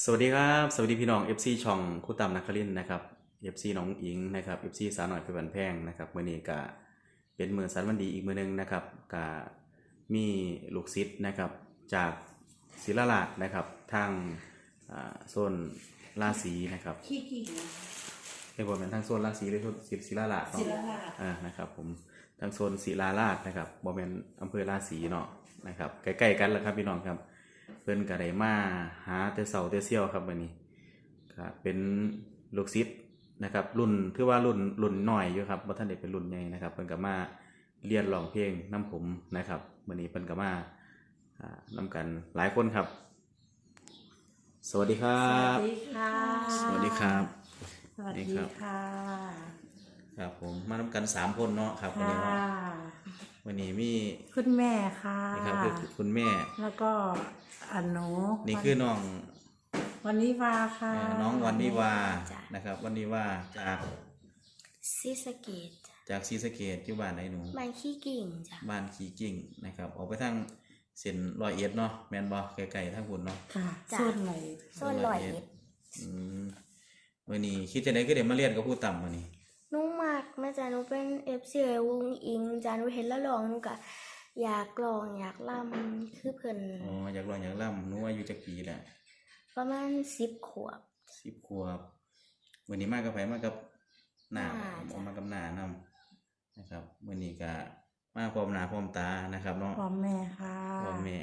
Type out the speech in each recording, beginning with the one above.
สวัสดีครับ สวัสดีพี่น้อง FC ช่องครูตำนักคลินทร์นะครับ FC น้องอิงนะครับ FC สาวหน่อยไปบันแพงนะครับมื่อนี้ก็เป็นมือสันวันดีอีกมือหนึงนะครับก็มีลูกศิษย์นะครับจากศิลาลาดนะครับทางอ่าโซนราศีนะครับขี้กิ่งเรียกว่าเป็นทางโซนราศีหรือโซนศิลาลาดเนาะศิลาลาดอ่านะครับผมทางโซนศิลาลาดนะครับบอมเมนอำเภอราศีเนาะนะครับใกล้ๆกันแหล้วครับพี่น้องครับ เพิ่นก็ได้มาหาแต่เสาแต่เซี่ยวครับวันนี้ก็เป็นลูกศิษย์นะครับ รุ่นถือว่ารุ่นรุ่นน้อยอยู่ครับบ่ทันได้เป็นรุ่นใหญ่นะครับเพิ่นก็มาเรียนร้องเพลงนํผมนะครับวันนี้เพิ่นก็มาอ่านํกันหลายคนครับ สวัสดีครัสบวัสดีค่ะ สวัสดีครับ สวัสดีค่ะ ครับผมมานํกันสามคนเนาะครับวันค่ะนี้เนาะ วันนี้มีคุณแม่ค่ะนี่ครับคือคุณแม่ แล้วก็อันหนูนี่คือน้องวันนี้วาค่ะเอ่อน้องวันนิวาจ้ะ นะครับ วันนิวาจากซีสะเกตจ้ะจากศรีสะเกดอยู่บ้านไหนหนู มันขี้กิ่งจ้ะบ้านขีกิ่งนะครับ ออกไปทางเส้นรอยเอ็ดเนาะแมนบอไกลๆทางคุณเนาะ ค่ะจ้ะส่วนไหน ส่วนลอยเอ็ดอืมวันนี้คิดจะไหนก็เดี๋ยวมาเรียนกับผู้ต่ำวันนี้ หนุ่มากแม่จ้ะหนูเป็นเอฟซีวงอิงจ้ะหนูเห็นแล้วลองหนูก็อยากลองอยากล่ำคือเพิ่นอ๋ออยากลองอยากล่ำหนูอายุจักปีแหละประมาณสิบขวบสิบขวบวันนี้มากับไผมากับหน้าหน้าอจ้ะอกมากับหน้านำนะครับวันนี้ก็มาพร้อมหน้าพร้อมตานะครับเนาะพ่อแม่ค่ะพ่อแม่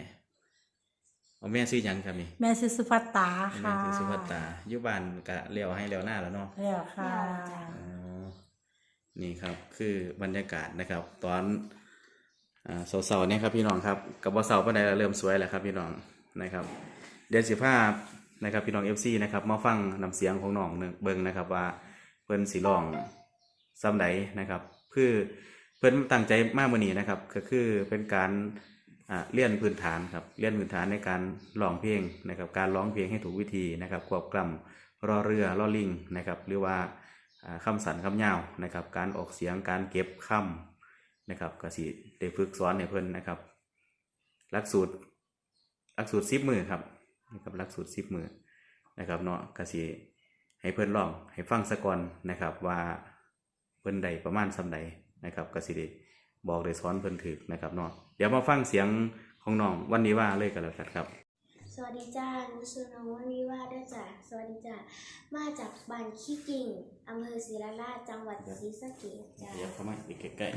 พ่อแม่ซื้อหยังครับนี่แม่ชื่อสุภัตตาแม่ค่ะคือสุภัตตาอยู่บ้านกะเลี้ยวให้เลี้ยวหน้าแล้วเนาะแล้วค่ะอ๋อ นี่ครับคือบรรยากาศนะครับ ตอนเสาๆเนี่ยครับพี่น้องครับกับว่าเสาปานใดแล้วเริ่มสวยแล้วครับพี่น้องนะครับ เดือนสิบห้านะครับพี่น้องเอฟซีนะครับมาฟังนำเสียงของน้องเบิ่งนะครับว่าเพิ่นสิร้องซ้ำใดนะครับคือเพิ่นตั้งใจมากมื่อนี้นะครับ ก็คือเป็นการเรียนพื้นฐานครับเรียนพื้นฐานในการร้องเพลงนะครับ การร้องเพลงให้ถูกวิธีนะครับควบกล่ำรอเรือรอลิงนะครับ หรือว่า คำสันคำยาวนะครับ การออกเสียงการเก็บคำนะครับกสิได้ฝึกสอนให้เพิ่นนะครับหลักสูตรหลักสูตรซิปมือครับนะครับหลักสูตรซิปมือนะครับเนาะกสิให้เพิ่นลองให้ฟังสะก่อนนะครับว่าเพิ่นใดประมาณสำใดนะครับกสิได้บอกได้สอนเพิ่นถึกนะครับเนาะเดี๋ยวมาฟังเสียงของน้องวันนี้ว่าเลยกันแล้วกันครับ วัสดีจ้าหนูชื่อน้องวันวิวาด้วยจ้ะสวัสดีจ้ะมาจากบ้านขี้กิ่งอำเภอศรีราชาจังหวัดศรีสะเกษจ้ะเดี๋ยวเข้ามาอีกใกล้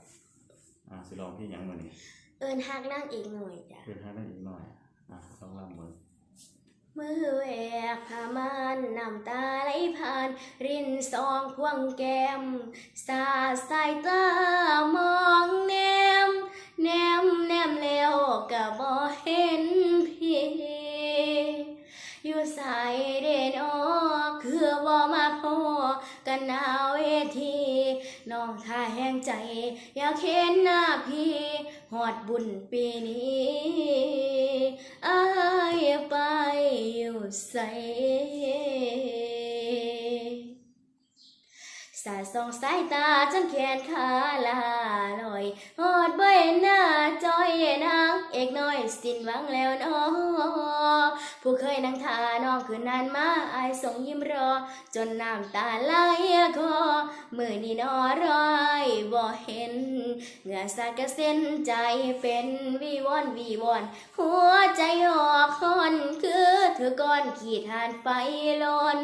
ๆอ่าสิลองที่ยังมื้อนี้เอิญฮักนั่งเอกหน่อยจ้ะเพิ่นหาได้อีกหน่อยอ่าต้องลำมือ มือแหวกผ้ามานน้ำตาไหลผ่าน รินสองพวงแก้ม สาสายตามองแนม แนมแนมแล้วก็บ่เห็นพี่อยู่สายเด่นออกคือบ่มาพอกันหน้าเวทีน้องท่าแห้งใจ อยากเห็นหน้าพี่หอดบุญปีนี้ ใสสาส่องสายตาจนแขนขาลาลอยหอดใบหน้าจอยนางเอกน้อยสิ้นหวังแล้วน้อ ผู้เคยนั่งทาน้องคืนนานมาอายส่งยิ้มรอ จนน้ำตาไหลคอมือนี่นอรอยบ่เห็นเหงื่อสาดกระเส้นใจเป็นวีวอนวีวอน หัวใจออกคอนคือเธอก้อนขีดทานไฟลน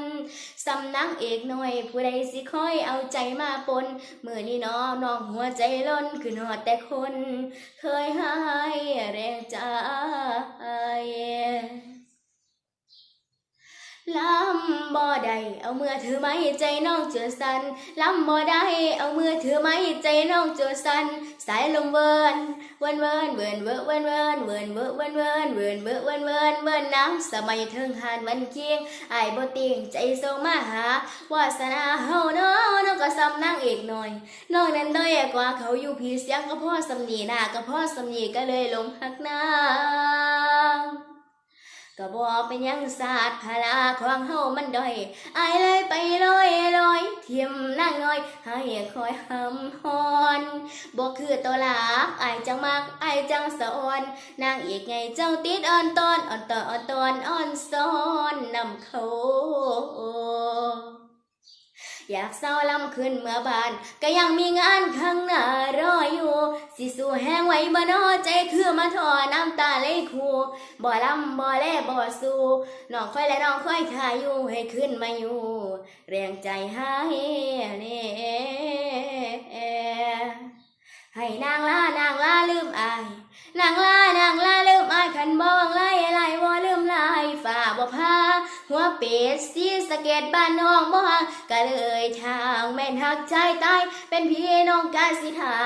สำนักเอกหน่อย ผู้ใดสิคอยเอาใจมาปนมือนี้น้องน้องหัวใจล้นคือหอดแต่คน เคยหายแรงใจ ลำบ่ได้เอามือถือไม้ใจน้องจนสันลำบ่ได้เอามือถือไม้ใจน้องจนสันสายลมเวินเวินเวินเวินเวินเวินเวินเวินเวินเวินเวินเวินเวินเวินเวินเวินน้ำสมัยเทิงหานวันเคียงไอายบ่ติงใจส่งมาหาวาสนาเฮาเนาะน้องก็ซ้ำนางเอกหน่อยน้องนั้นด้อยกว่าเขาอยู่พี่เสียงก็พ่อสำนีหน้าก็พ่อสำนีก็เลยลงหักนาง ก็บอกเป็นยังศาสตร์พลาของเฮามันด้อยอายเลยไปลอยลอยเทียมนางน้อยให้คอยหำฮอนบอกคือตัวหลักอายจังมักอายจังสะออนนางเอกไงเจ้าติดอ่อนตอนอ่อนต่ออ่อนตอนอ่อนสอนนำเขา อยากเศร้าลำขึ้นเมื่อบาน ก็ยังมีงานข้างหน้ารออยู่ สิสู่แห้งไว้บ่นอใจคือมาทอน้ำตาไหลคูบ่ลำบ่แลบ่สู้น้องค่อยและน้องค่อยขาอยู่ให้ขึ้นมาอยู่ แรงใจหายแน่ให้นางลานางลาลืมอาย นางลานางลาลืมอายขันบ้องไล่ไล่บ่ลืมลายฝ่าบ่พา หัวเป็ดสีสะเก็ดบ้านน้องบ่ห่างก็เลยทางแม่นหักใจตายเป็นพี่น้องกาสิทา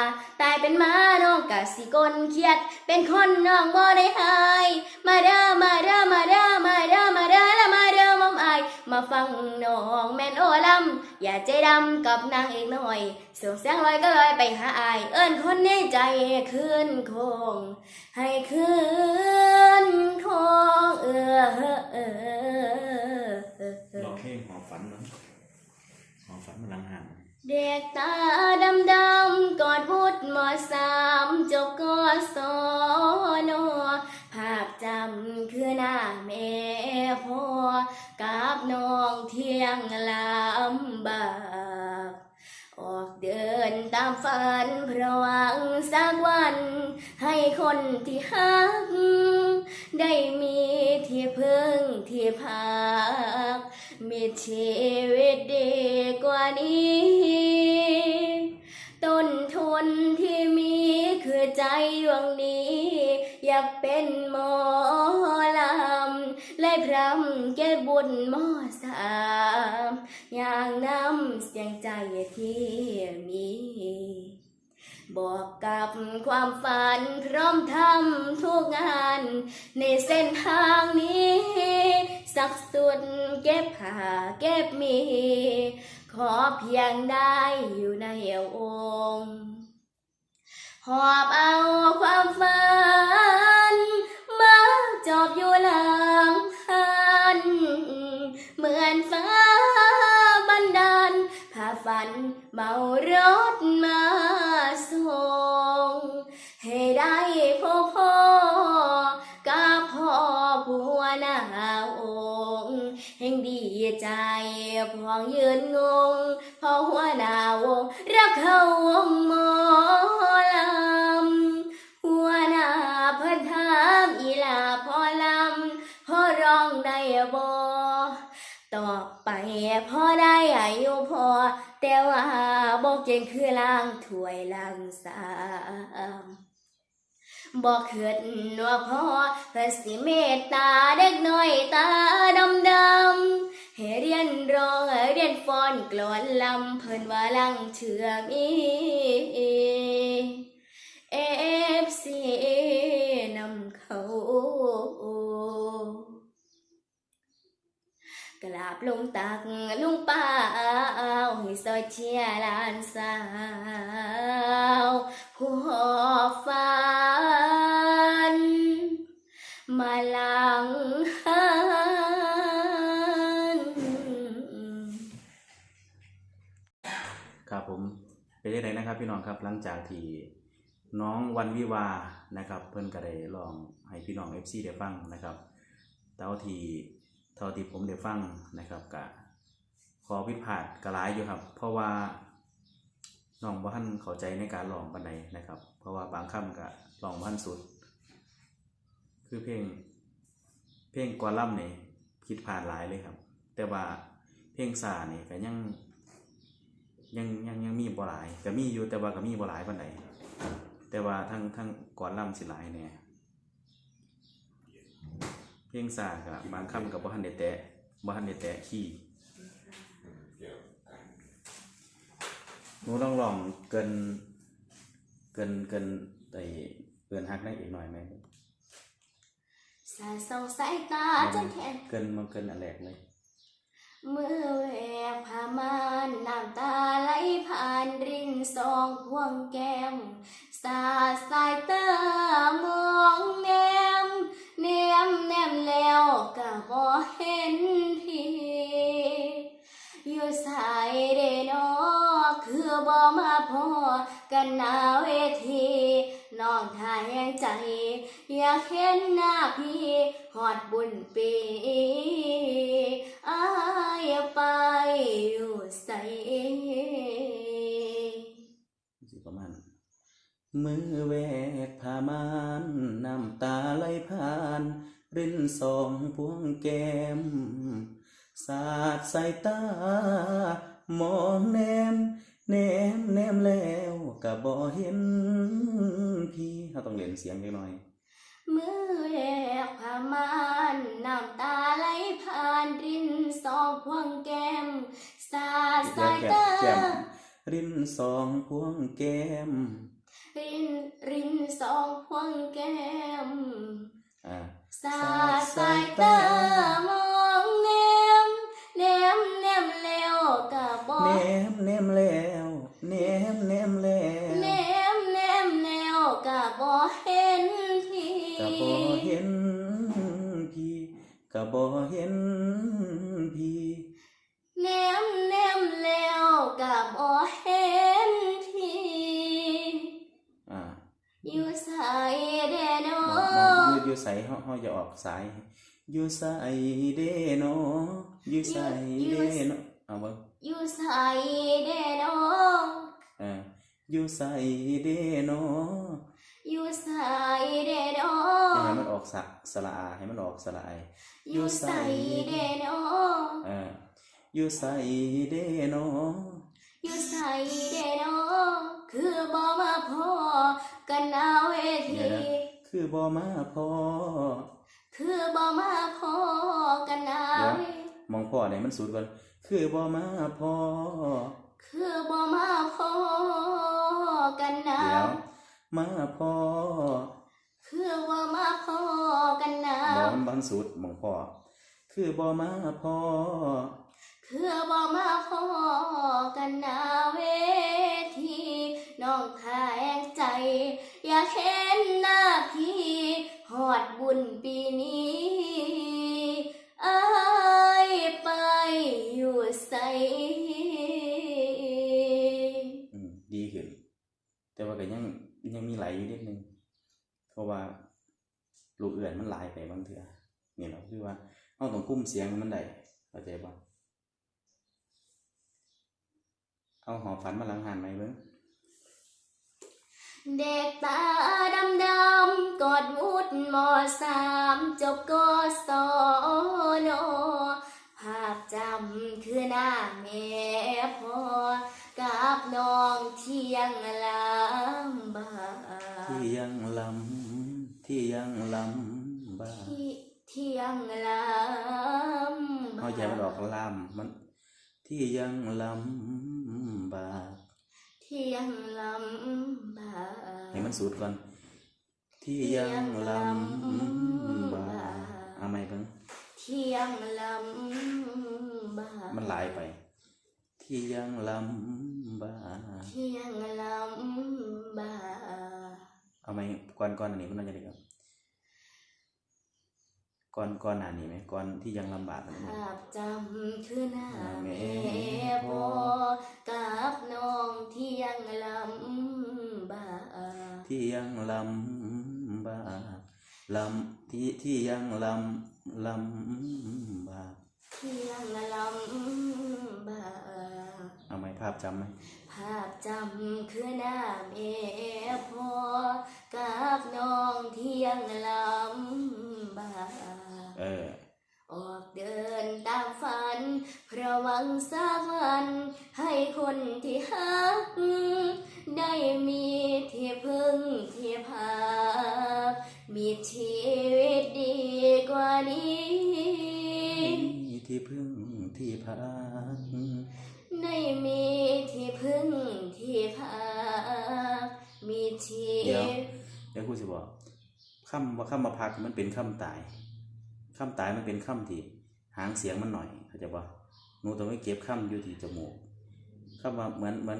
ตายเป็นหมาน้องกาสิกลเครียด เป็นคนน้องบ่ได้หายมาเด้อมาเด้อมาเด้อมาเด้อมาเด้อและมาเด้อมอมอายมาฟังน้องแม่นโอลำอย่าใจดำกับนางเอกหน่อย เสียงเสียงลอยก็ลอยไปหาอาย เอิ้นคนในใจคืนคง ให้คืนคงเออเออเออเออเอลองเพลงหอฝันเนาะหอฝันมันลังห่างเด็กตาดำดำกอดวุฒมสามจบกศนภาพจำามฝันเพราะหวังสักวัน ให้คนที่ฮัก ได้มีที่พึ่งที่พัก มีชีวิตดีกว่านี้ ต้นทุนที่มีคือใจดวงนี้ อยากเป็นหมอ รำเก็บบุญหม้อสามอย่างนำเสียงใจที่มีบอกกับความฝันพร้อมทำทุกงาน ในเส้นทางนี้ สักสุดเก็บผ้าเก็บมี ขอเพียงได้อยู่ในเอวองค์หอบเอาความฝัน มาจอบอยู่หลัง เหมือนฟ้าบันดาลพาฝันเมารถมาส่ง ให้ได้พบพ่อกับพ่อผัวหน้าองค์แห่งดีใจพองยืนงงพ่อหัวหน้าวง งคือล้างถ้วยล้างสามบอกเขิดว่าพ่อเพื่อสิเมตตาเด็กน้อยตาดำดำให้เรียนร้องเรียนฟ้อนกลอนลำเพิ่นว่าลังเชื่อมีเอฟซีนำเขา กราบลงตักลุงป้าให้ซอยเชียร์ลานสาวผู้หอบฝัน มาหลังหันครับผมเป็นยังไงนะครับพี่น้องครับหลังจากที่น้องวันวิวานะครับ เพิ่นก็ได้ลองให้พี่น้อง FC ได้ฟังนะครับเท่าที่ เท่าที่ผมได้ฟังนะครับกะขอผิพาดกระไรอยู่ครับ เพราะว่าน้องบ่ทันเข้าใจในการร้องปานใดนะครับ เพราะว่าบางคำก็ร้องบ่ทันสุด คือเพลงเพลงกวาล่ำนี่ผิดพลาดหลายเลยครับ แต่ว่าเพลงซาเนี่ก็ยังยังยังยังมีบ่หลายก็มีอยู่แต่ว่าก็มีบ่หลายปานใดแต่ว่าทั้งทั้งก่อนล่ำสิหลายแหน่ย เพลงซาก็บางคำก็บ่ทันได้แตะบ่ทันได้แตะคีย์หนูลองลองเกิน เกินเกินไอ้เกินฮักได้อีกหน่อยไหมสายส่องสายตาจนแขนเกินมาเกินอันแรกเลยเมื่อแหวกผ้ามานน้ำตาไหลผ่านรินสองพวงแก้มสาดสายตา เห็นทีอยู่สายเรนอคือบ่มาพอกันหนาเวทีน้องทายใจ อยากเห็นหน้าพี่หอดบุญปีอายไปอยู่ใสประมาณมือแวกผ้ามานน้ำตาไหลผ่าน รินสองพวงแก้ม สาดสายตา มองแนม แนมแนมแล้วก็บ่เห็นพี่เราต้องเล่นเสียงเล็กน้อย มือแหกผ้ามานน้ำตาไหลผ่านรินสองพวงแก้ม สาดสายตา แก้ม รินสองพวงแก้ม รินรินสองพวงแก้ม อ่า สาดสายตามองแนมแนมแนมแล้วก็บอแนกมแนมแล้วแนมแนมแล้แนวมแนมแล้วก็บอเห็นทีก็บ่เห็นพี่ก็บ่เห็นพี่แนมแนม องอยู่อยู่ใสเฮาเฮาอย่าออกสายอยู่ใสเด้เนาะอยู่ใสเด้เนาะเอาเบิ่งอยู่ใส่เดโนเอ่าอยู่ใสเด้เนาะอยู่ใส่เดโนให้มันออกสะสระอาให้มันออกสระไออยู่ใส่เดโนเอ่าอยู่ใสเด้เนาะอยู่ใส่เดโนคือบ่มาพอกันหนาเวที คือบ่มาพอ คือบ่มาพอกันหนาเวทีมองพ่อเนี่ยมันสุดก่อนคือบ่มาพอ คือบ่มาพอกันหนาเดี๋ยวมาพอ คือบ่มาพอกันหนาบอมันบันสุดมองพ่อ คือบ่มาพอ คือบ่มาพอกันหนาเวทีน้องแข็งใจ อยากเห็นหน้าพี่หอดบุญปีนี้อายไปอยู่ใสอืมดีขึ้น แต่ว่าก็ยังยังมีไหลอยู่นิดนึง เพราะว่าลูกเอื่อนมันหลายไปบางเถื่อนี่เราคือว่าเอาต้องกุ้มเสียงมันได้เข้าใจบ่เอาหอฝันมาหลังหันไหมเบิ้ง เด็กตาดำดำๆกอดวุฒมอสามจบกศนภาพจำคือหน้าแม่พ่อกับน้องเที่ยงลำบากที่ยังลำที่ยังลำบ้าที่เที่ยงลำบาเอาใจมันออกลำมันที่ยังลำบากเที่ยงลำบาก ให้มันสุดก่อน ที่ยังลำบากเอาไหมเบิ้งเที่ยงลำบากมันหลายไป ที่ยังลำบากเที่ยงลำบากเอาไหมก่อนก่อนอันนี้มันน่าจะได้ครับ ก่อนก่อนหน้านี้ไหมก่อนที่ยังลำบากอันนี้ภาพจำคือหน้าแม่แม่พ่อกับน้องเที่ยงลำบากที่ยังลำบากลำที่ที่ยังลำลำบากเที่ยงลำบากเอาไหมภาพจำไหมภาพจำคือหน้าแม่พ่อกับน้องเที่ยงลำบาก เออออกเดินตามฝัน เพราะหวังสักวัน ให้คนที่ฮัก ได้มีที่พึ่งที่พัก มีชีวิตดีกว่านี้ มีที่พึ่งที่พักได้มีที่พึ่งที่พัก มีชีเดี๋ยววิตเดี๋ยวครูสิบอกคำว่าคำมาพักมันเป็นคำตาย คำตายมันเป็นคำที่หางเสียงมันหน่อยเข้าใจปะหนูต้องไปเก็บคำอยู่ที่จมูกคำว่าเหมือนเหมือน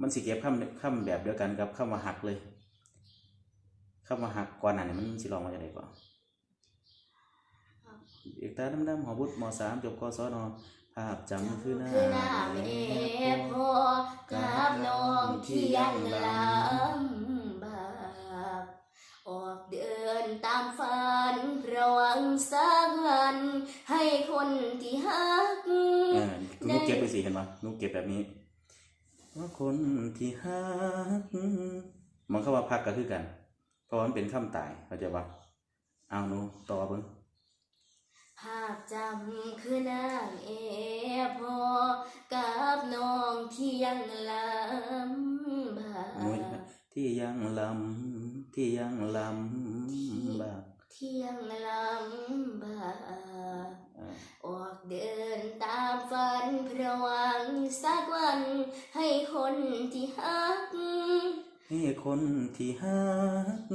มันสิเก็บคำคำแบบเดียวกันกับคำว่าหักเลยคำว่าหักก่อนหน้านี้มันสิลองมาจากไหนก่อนเอกตาดำๆหอบุตรมสามจบกศนภาพจำคือหน้าคือหน้าแม่พ่อกับน้องที่ยังลำ ออกเดินตามฝันเพราะหวังสักวันให้คนที่ฮักเออหนูเก็บไปสิเห็นปะหนูเก็บแบบนี้ว่าคนที่หักมันเข้าว่าพักก็คือกัน เพราะว่ามันเป็นคำตายเข้าใจปะเอาหนูต่อเบิ่งภาพจำคือนางเอพอกับน้องที่ยังลำบาหนูอีกนะกที่ยังลำ ที่ยังลำบากที่ยังลำบากอ่าออกเดินตามฝันเพราะหวังสักวัน ให้คนที่ฮัก ให้คนที่ฮัก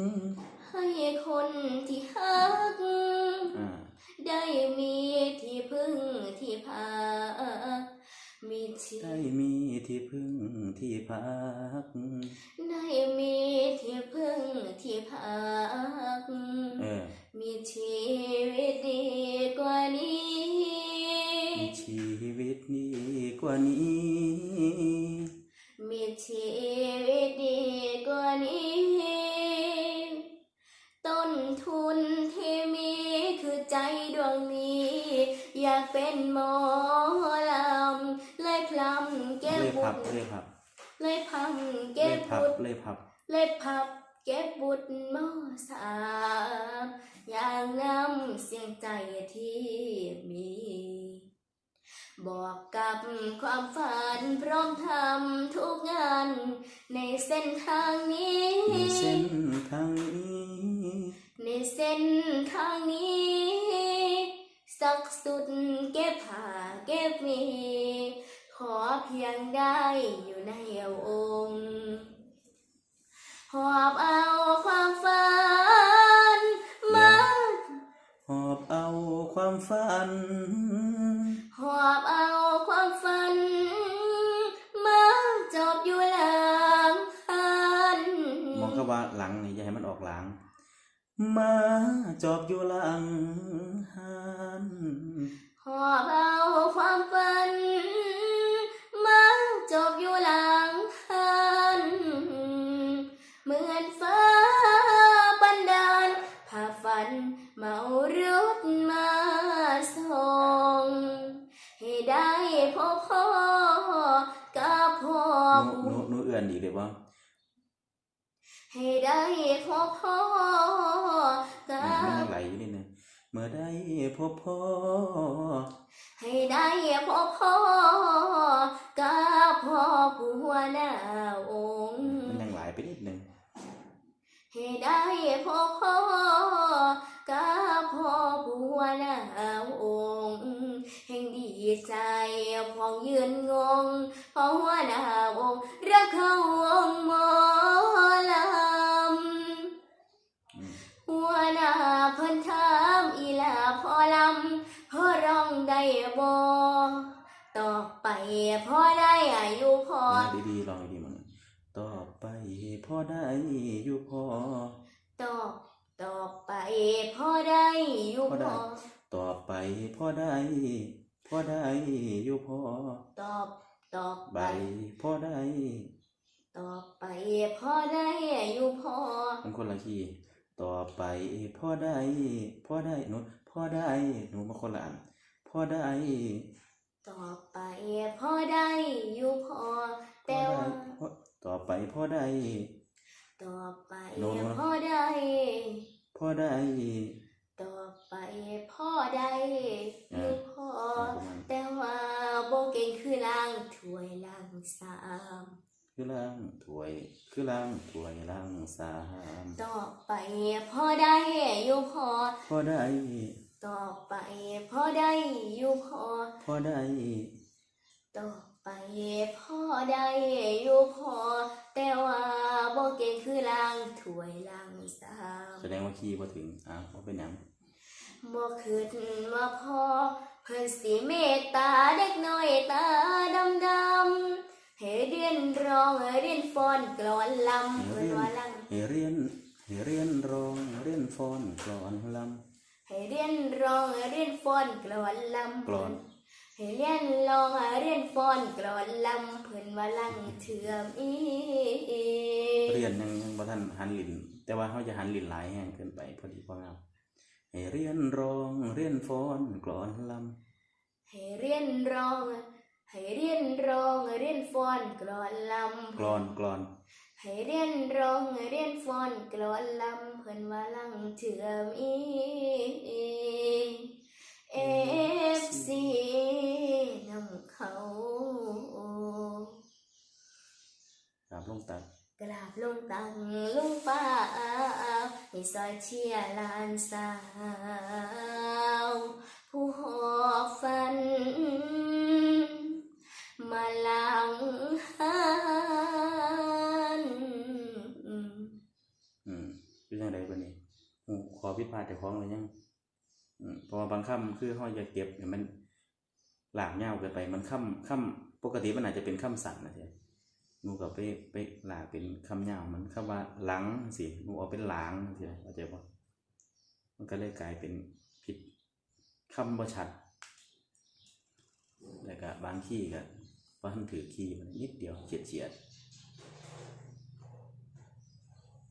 ให้คนที่ฮักอ่าได้มีที่พึ่งที่พามีที่ได้มีที่พึ่งที่พักได้มีที่พึ่งที่ พัก เออ มีชีวิตดีกว่านี้ มีชีวิตดีกว่านี้ กับความฝันพร้อมทำทุกงาน ในเส้นทางนี้ ในเส้นทางนี้ ในเส้นทางนี้ สักสุดเก็บผ้าเก็บมี ขอเพียงได้อยู่ในองค์ หอบเอาความฝัน เอาความฝัน หอบเอาความฝัน มาจบอยู่หลังหันมองเข้าว่าหลังนี่อย่าให้มันออกหลัง มาจอบอยู่หลังหันหอบเอา มื่อได้พบพ่อ ให้ได้พบพ่อกับพ่อผู้หัวหน้าองค์ มันยังไหลไปนิดนึง ให้ได้พบพ่อ พ่อได้พ่อได้อยู่พอต่อต่อใบไป พ่อได้ ต่อไปพ่อได้อยู่พอมันคนละทีต่อไปพ่อได้พ่อได้หนูพ่อได้หนูมาคนละอันพ่อได้ ต่อไปพ่อได้อยู่พอแต่พ่อว่าได้พ่อต่อไปพ่อได้ ต่อไปโน้ตนะพ่อได้ พ่อได้ ต่อไปพ่อได้อยู่พอประมาณแต่ว่าโบเก่งคือล้างถ้วยล้างสามคือล่างถวยคือล่างถวยล่างสามต่อไปพ่อได้อยู่พอพ่อได้ต่อไปพ่อได้อยู่พอพ่อได้ต่อ ไปพ่อได้อยู่พอ แต่ว่าโบเก่งคือล้างถ้วยล้างสามแสดงว่าคีย์พอถึงอ่าว่าเป็นหยังบ่คิดว่าพ่อเพิ่นสิเมตตาเด็กน้อยตาดำดำๆให้เรียนร้องเรียนฟ้อนกลอนลำเพิ่นว่าลังให้เรียนให้เรียนร้องเรียนฟ้อนกลอนลให้เรียนร้องเรียนฟ้อนกลอนลำกลอน ให้เรียนร้องเรียนฟ้อนกลอนลำเพิ่นว่าลังเถื่อมอีำเรียนยังยังบ่ทันหันลิ้นแต่ว่าเขาจะหันลิ้นหลายแห้งเกินไปพอดีพองามให้เรียนร้องเรียนฟ้อนกลอนลให้เรียนร้องให้เรียนร้องเรียนฟ้อนกลอนลำำกลอนกลอนให้เรียนร้องให้เรียนฟ้อนกลอนลำเพิ่นว่าลังเถื่อมีเอ ฟซีนำเขาครับลงตัดกราบลงตังลุงป้าให้ซอยเชียร์หลานสาว ผู้หอบฝัน มาหลังหันอืมคือจังไดบัดนี้อืมขอผิดพลาดเจ้าของเลยยังอืม เพราะว่าบางคำคือเฮาอยาเก็บเนี่ยมันหลากยาเกินไป มันค่ำค่ำปกติมันอาจจะเป็นค่ำสั่นนะใช่หนูก็ไปไปหลากเป็นคำยาวมันคำว่าหลังสิหนูเอาเป็นหลางสิเข้าใจบ่มันก็เลยกลายเป็นผิดคำบ่ชัดแล้วก็บางที่ก็พอทันถือคีย์มันนิดเดียวเฉียดเฉียด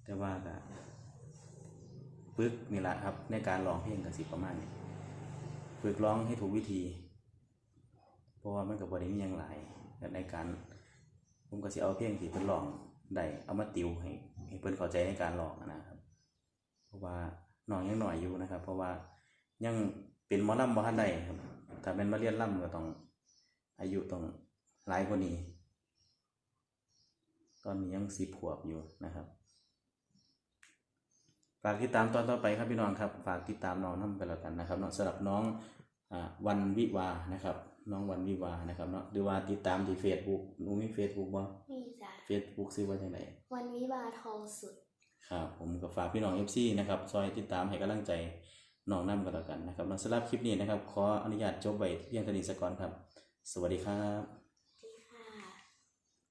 แต่ว่าก็ ฝึกนี่แหละครับ ในการร้องเพลงกับสิประมาณนี้ฝึกร้องให้ถูกวิธี เพราะว่ามันกับบริมีหยังหลายและในการผมก็สิเอาเพลงที่เพิ่นร้องได้เอามาติวให้ให้เพิ่นเข้าใจในการร้องนะครับเพราะว่าน้องยังหน่อยอยู่นะครับ เพราะว่ายังเป็นมอลำบ่ทันได้ครับถ้าเป็นมาเรียนลำก็ต้องอายุต้องหลายกว่านี้ ตอนนี้ยังสิบขวบอยู่นะครับ ฝากติดตามตอนต่อไปครับพี่น้องครับ ฝากติดตามน้องน้ำไปแล้วกันนะครับเนาะสำหรับน้องอ่าวันวิวานะครับ น้องวันวิวานะครับเนาะหรือว่าติดตามที่เฟซบุ๊กหนูมีเฟซบุ๊กบ่นี่จ้ะเฟซบุ๊กซื้อว่าจังไดวันวิวาทองสุดครับผมก็ฝากพี่น้อง FC นะครับซอยติดตามให้กำลังใจน้องน้ำกันแล้วกันนะครับเนาะสำหรับคลิปนี้นะครับ ขออนุญาตจบไว้ที่เพียงเท่านี้สักก่อนครับ สวัสดีครับ